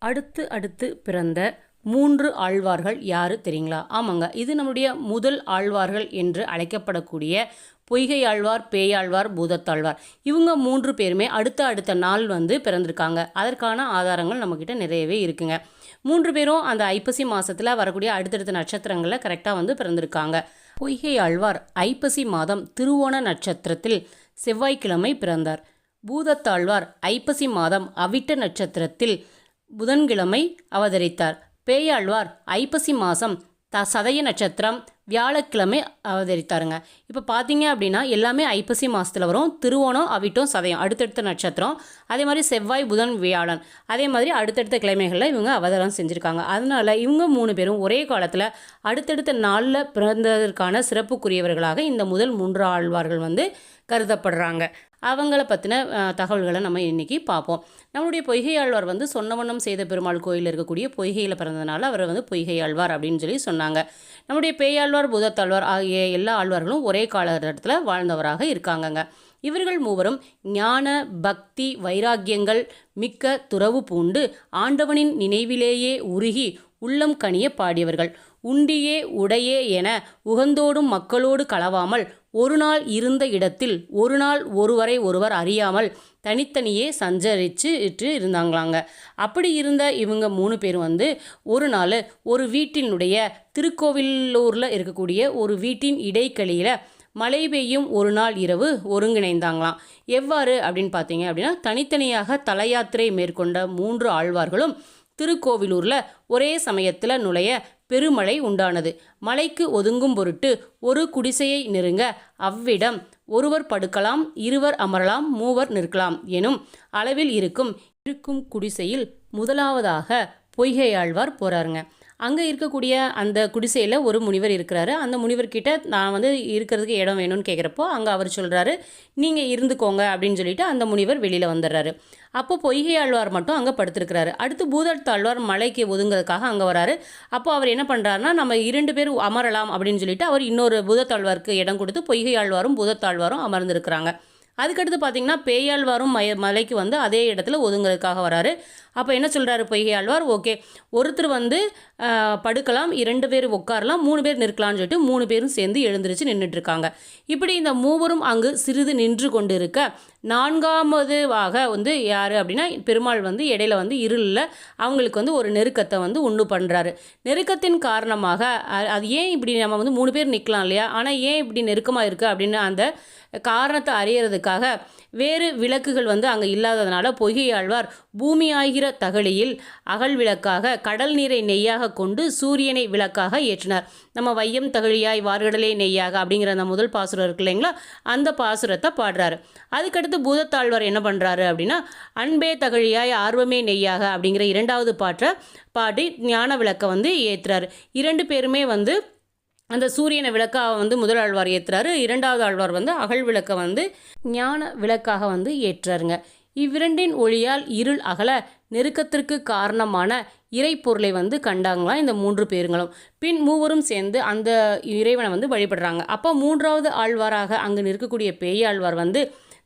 அடுத்து அடுத்து பிறந்த மூன்று ஆழ்வார்கள் யாரு தெரியுங்களா? ஆமாங்க. இது நம்முடைய முதல் ஆழ்வார்கள் என்று அழைக்கப்படக்கூடிய பொய்கை ஆழ்வார் பேயாழ்வார் பூதத்தாழ்வார். இவங்க மூன்று பேருமே அடுத்த அடுத்த நாள் வந்து பிறந்திருக்காங்க. அதற்கான ஆதாரங்கள் நம்மக்கிட்ட நிறையவே இருக்குங்க. மூன்று பேரும் அந்த ஐப்பசி மாதத்தில் வரக்கூடிய அடுத்தடுத்த நட்சத்திரங்களில் கரெக்டாக வந்து பிறந்திருக்காங்க. பொய்கை ஆழ்வார் ஐப்பசி மாதம் திருவோண நட்சத்திரத்தில் செவ்வாய்க்கிழமை பிறந்தார். பூதத்தாழ்வார் ஐப்பசி மாதம் அவிட்ட நட்சத்திரத்தில் புதன்கிழமை அவதரித்தார். பேயாழ்வார் ஐப்பசி மாதம் த சதய நட்சத்திரம் வியாழக்கிழமை அவதரித்தாருங்க. இப்போ பார்த்தீங்க அப்படின்னா எல்லாமே ஐப்பசி மாதத்தில் வரும். திருவோணம் அவிட்டம் சதயம் அடுத்தடுத்த நட்சத்திரம். அதே மாதிரி செவ்வாய் புதன் வியாழன். அதே மாதிரி அடுத்தடுத்த கிழமைகளில் இவங்க அவதாரம் செஞ்சுருக்காங்க. அதனால் இவங்க மூணு பேரும் ஒரே காலத்தில் அடுத்தடுத்த நாளில் பிறந்ததற்கான சிறப்புக்குரியவர்களாக இந்த முதல் மூன்று ஆழ்வார்கள் வந்து கருதப்படுறாங்க. அவங்கள பற்றின தகவல்களை நம்ம இன்றைக்கி பார்ப்போம் நம்மளுடைய பொய்கை ஆழ்வார் வந்து சொன்னவண்ணம் செய்த பெருமாள் கோயிலில் இருக்கக்கூடிய பொய்கையில் பிறந்ததுனால அவர் வந்து பொய்கை ஆழ்வார் அப்படின்னு சொல்லி சொன்னாங்க. நம்முடைய பேயாழ்வார் பூதத்தாழ்வார் ஆகிய எல்லா ஆழ்வார்களும் ஒரே காலகட்டத்தில் வாழ்ந்தவராக இருக்காங்கங்க. இவர்கள் மூவரும் ஞான பக்தி வைராக்கியங்கள் மிக்க துறவு பூண்டு ஆண்டவனின் நினைவிலேயே உருகி உள்ளம் கனிய பாடியவர்கள். உண்டியே உடையே என உகந்தோடும் மக்களோடு களவாமல் ஒரு நாள் இருந்த இடத்தில் ஒரு நாள் ஒருவரை ஒருவர் அறியாமல் தனித்தனியே சஞ்சரித்து இட்டு இருந்தாங்களாங்க. அப்படி இருந்த இவங்க மூணு பேர் வந்து ஒரு நாள் ஒரு வீட்டினுடைய திருக்கோவிலூரில் இருக்கக்கூடிய ஒரு வீட்டின் இடைக்களியில் மழை பெய்யும் ஒரு நாள் இரவு ஒருங்கிணைந்தாங்களாம். எவ்வாறு அப்படின்னு பார்த்தீங்க அப்படின்னா தனித்தனியாக தலையாத்திரை மேற்கொண்ட மூன்று ஆழ்வார்களும் திருக்கோவிலூரில் ஒரே சமயத்தில் நுழைய பெருமழை உண்டானது. மலைக்கு ஒதுங்கும் பொருட்டு ஒரு குடிசையை நெருங்க அவ்விடம் ஒருவர் படுக்கலாம் இருவர் அமரலாம் மூவர் நிற்கலாம் எனும் அளவில் இருக்கும் இருக்கும் குடிசையில் முதலாவதாக பொய்கையாழ்வார் போறாருங்க. அங்கே இருக்கக்கூடிய அந்த குடிசையில் ஒரு முனிவர் இருக்கிறாரு. அந்த முனிவர்கிட்ட நான் வந்து இருக்கிறதுக்கு இடம் வேணும்னு கேட்குறப்போ அங்கே அவர் சொல்கிறாரு நீங்கள் இருந்துக்கோங்க அப்படின்னு சொல்லிட்டு அந்த முனிவர் வெளியில் வந்துடுறாரு. அப்போ பொய்கை ஆழ்வார் மட்டும் அங்கே படுத்திருக்கிறாரு. அடுத்து பூதத்தாழ்வார் மலைக்கு ஒதுங்கிறதுக்காக அங்கே வராரு. அப்போ அவர் என்ன பண்ணுறாருனா நம்ம இரண்டு பேர் அமரலாம் அப்படின்னு சொல்லிட்டு அவர் இன்னொரு பூதத்தாழ்வாருக்கு இடம் கொடுத்து பொய்கை ஆழ்வாரும் பூதத்தாழ்வாரும் அமர்ந்திருக்கிறாங்க. அதுக்கடுத்து பார்த்தீங்கன்னா பேயாழ்வாரும் மய மலைக்கு வந்து அதே இடத்துல ஒதுங்கிறதுக்காக வராரு. அப்போ என்ன சொல்கிறாரு பொய்கையாழ்வார் ஓகே ஒருத்தர் வந்து படுக்கலாம் இரண்டு பேர் உட்காரலாம் மூணு பேர் நிற்கலாம்னு சொல்லிட்டு மூணு பேரும் சேர்ந்து எழுந்திரிச்சு நின்றுட்டுருக்காங்க இப்படி இந்த மூவரும் அங்கு சிறிது நின்று கொண்டு இருக்க நான்காவதுவாக வந்து யார் அப்படின்னா பெருமாள் வந்து இடையில வந்து இருளில் அவங்களுக்கு வந்து ஒரு நெருக்கத்தை வந்து உண்டு பண்ணுறாரு நெருக்கத்தின் காரணமாக அது ஏன் இப்படி நம்ம வந்து மூணு பேர் நிற்கலாம் இல்லையா? ஆனால் ஏன் இப்படி நெருக்கமாக இருக்குது அப்படின்னு அந்த காரணத்தை அறியறதுக்காக வேறு விளக்குகள் வந்து அங்கே இல்லாததுனால பொய்கை ஆழ்வார் பூமி ஆகிற தகழியில் அகல் விளக்காக கடல் நீரை நெய்யாக கொண்டு சூரியனை விளக்காக ஏற்றினார். நம்ம வையம் தகழியாய் வார்கடலே நெய்யாக அப்படிங்கிற அந்த முதல் பாசுரம் இருக்கு இல்லைங்களா? அந்த பாசுரத்தை பாடுறாரு. அதுக்கடுத்து பூதத்தாழ்வார் என்ன பண்ணுறாரு அப்படின்னா அன்பே தகழியாய் ஆர்வமே நெய்யாக அப்படிங்கிற இரண்டாவது பாட்டை பாடி ஞான விளக்கை வந்து ஏற்றுறாரு இரண்டு பேருமே வந்து அந்த சூரியனை விளக்காக வந்து முதல் ஆழ்வார் ஏற்றுறாரு இரண்டாவது ஆழ்வார் வந்து அகல் விளக்கை வந்து ஞான விளக்காக வந்து ஏற்றுறாருங்க. இவ்விரண்டின் ஒளியால் இருள் அகல நெருக்கத்திற்கு காரணமான இறைப்பொருளை வந்து கண்டாங்களாம் இந்த மூன்று பேருங்களும். பின் மூவரும் சேர்ந்து அந்த இறைவனை வந்து வழிபடுறாங்க. அப்போ மூன்றாவது ஆழ்வாராக அங்கு நிற்கக்கூடிய பேயாழ்வார் வந்து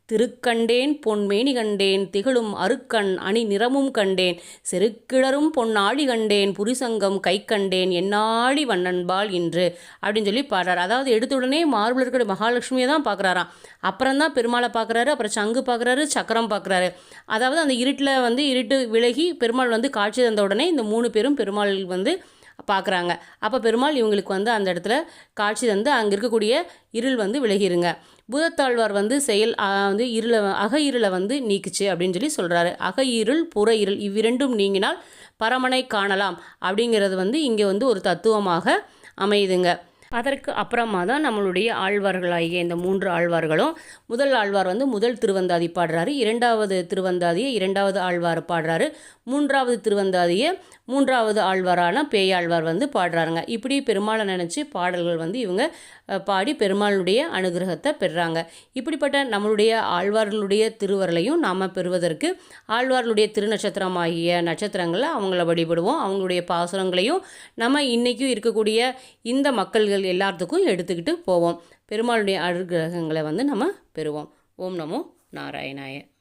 திருக்கண்டேன் பொன்மேனி கண்டேன் திகழும் அருக்கண் அணி நிறமும் கண்டேன் செருக்கிழரும் பொன்னாழி கண்டேன் புரிசங்கம் கை கண்டேன் என்னாடி வண்ணன்பால் இன்று அப்படின்னு சொல்லி பாடுறாரு. அதாவது எடுத்த உடனே மார்பிள் இருக்கிற மகாலட்சுமியை தான் பார்க்குறாராம் அப்புறம் தான் பெருமாளை பார்க்குறாரு அப்புறம் சங்கு பார்க்குறாரு சக்கரம் பார்க்குறாரு அதாவது அந்த இருட்டில் வந்து இருட்டு விலகி பெருமாள் வந்து காட்சி தந்த உடனே இந்த மூணு பேரும் பெருமாள் வந்து பார்க்குறாங்க. அப்போ பெருமாள் இவங்களுக்கு வந்து அந்த இடத்துல காட்சி தந்து அங்கே இருக்கக்கூடிய இருள் வந்து விலகிருங்க. பூதத்தாழ்வார் வந்து செயல் வந்து இருளை அக இருளை வந்து நீக்குச்சு அப்படின்னு சொல்லி சொல்கிறாரு அக இருள் புற இருள் இவ்விரண்டும் நீங்கினால் பரமனை காணலாம் அப்படிங்கிறது வந்து இங்கே வந்து ஒரு தத்துவமாக அமையுதுங்க. அதற்கு அப்புறமா தான் நம்மளுடைய ஆழ்வார்களாகிய இந்த மூன்று ஆழ்வார்களும் முதல் ஆழ்வார் வந்து முதல் திருவந்தாதி பாடுறாரு இரண்டாவது திருவந்தாதியை இரண்டாவது ஆழ்வார் பாடுறாரு மூன்றாவது திருவந்தாதியை மூன்றாவது ஆழ்வாரான பேயாழ்வார் வந்து பாடுறாருங்க. இப்படி பெருமாளை நினச்சி பாடல்கள் வந்து இவங்க பாடி பெருமாளுடைய அனுகிரகத்தை பெறுறாங்க இப்படிப்பட்ட நம்மளுடைய ஆழ்வார்களுடைய திருவரலையும் நாம் பெறுவதற்கு ஆழ்வார்களுடைய திருநட்சத்திரம் ஆகிய நட்சத்திரங்களில் அவங்கள வழிபடுவோம். அவங்களுடைய பாசுரங்களையும் நம்ம இன்றைக்கும் இருக்கக்கூடிய இந்த மக்கள்கள் எல்லாத்துக்கும் எடுத்துக்கிட்டு போவோம். பெருமாளுடைய அனுகிரகங்களை வந்து நம்ம பெறுவோம். ஓம் நமோ நாராயணாய.